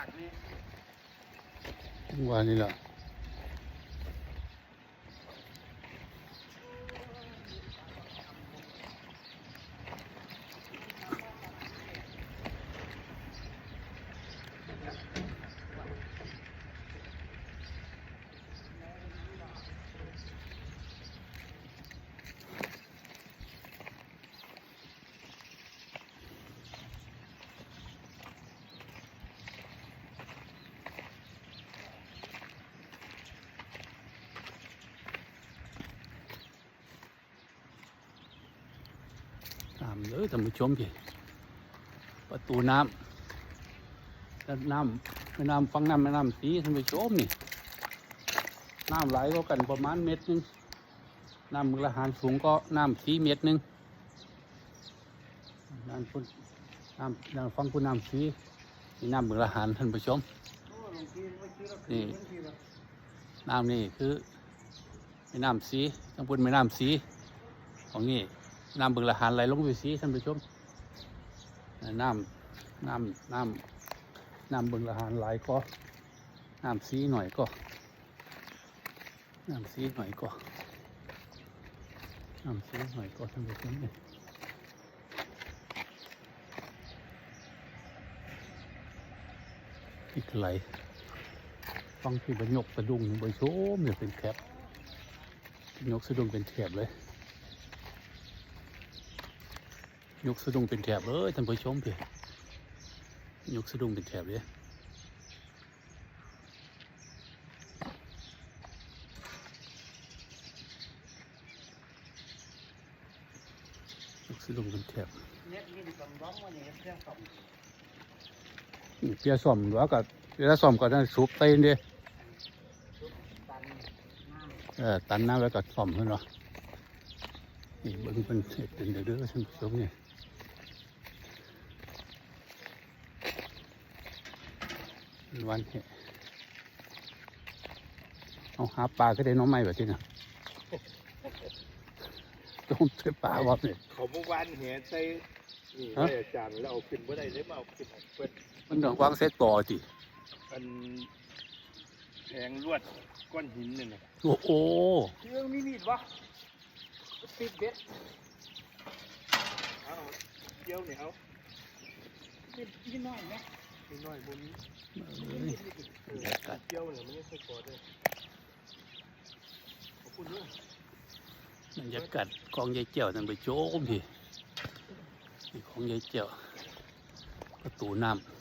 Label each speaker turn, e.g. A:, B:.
A: ากนี้
B: วันนี้แหละ ตามเลยท่านผู้ชมพี่ประตูน้ำแล้วน้ำแม่น้ำฟังน้ำแม่น้ำสีท่านผู้ชมนี่น้ำไหลก็กันประมาณเม็ดหนึงน้ำมือละหารสูงก็น้ำสีเม็ดหนึงน้ำพุ่นน้ำน้ำฟังพุ่นน้ำสีนี่น้ำมือละหารท่านผู้ชมนี่
A: น้ำ
B: นี่คือแม่น้ำสีทั้งบนแม่น้ำสีของนี่ น้ำบึงละหานไหลลงไปสีท่านผู้ชมน้ำน้ำน้ำน้ำบึงละหานไหลก็น้ำสีหน่อยก็น้ำสีหน่อยก็น้ำสีหน่อยก็ท่านผู้ชมเนี่ยอีกไหลฟังที่บรรยกสะดุ้งบรชมเนี่ยเป็นแถบยกสะดุ้งเป็นแถบเลย ยกสะดุ้งเป็นแถบเลยท่านผู้ชมเพี่ยกสะดุ้งเป็นแถบเลยยกสะดุ้งเป็นแถบ
A: เนี่ยเครื่องสอง
B: นี่เปียซ่อมหรือว่าก็เวลาซ่อมก็ต้องสูบเต้นเด้
A: ตันน้ำ
B: เออตันน้ำไว้ก็ซ่อมเพื่อนเนาะ นี่เบิ่งเป็นเห็ดเป็นเด้อๆท่านผู้ชมนี่วันเห็ดเอาหาปลาก็ได้น้องใหม่แบบนี้นะต้มเสื้อปลาบ่เนี่ย
C: เขาเมื่อวานเห็นใส่นี่
B: ฮะ
C: ให้อาจารย์แล้วเอาขึ้นบ่ได้เลยมาเอาขึ้นให้เพิ่น
B: มันต้องวางเซตต่อจิ
C: อันแทงลวดก้อนหินนี่น่ะ
B: โอ้โห
A: เรื่องมีมีดวะ ติดเบ็ด
C: เอาเกี่ยวนี่เอา
A: ติดนิดหน่อยไหม
C: นิดหน่อยบ่มี
B: เอ้ย
C: เออเกี่ยวเนี่ยมันยังใส่กอดเลยขอบคุณด้วย
B: บรรยากาศของยายเจียวท่านผู้ชมพี่นี่ของยายเจียวประตูน้ำ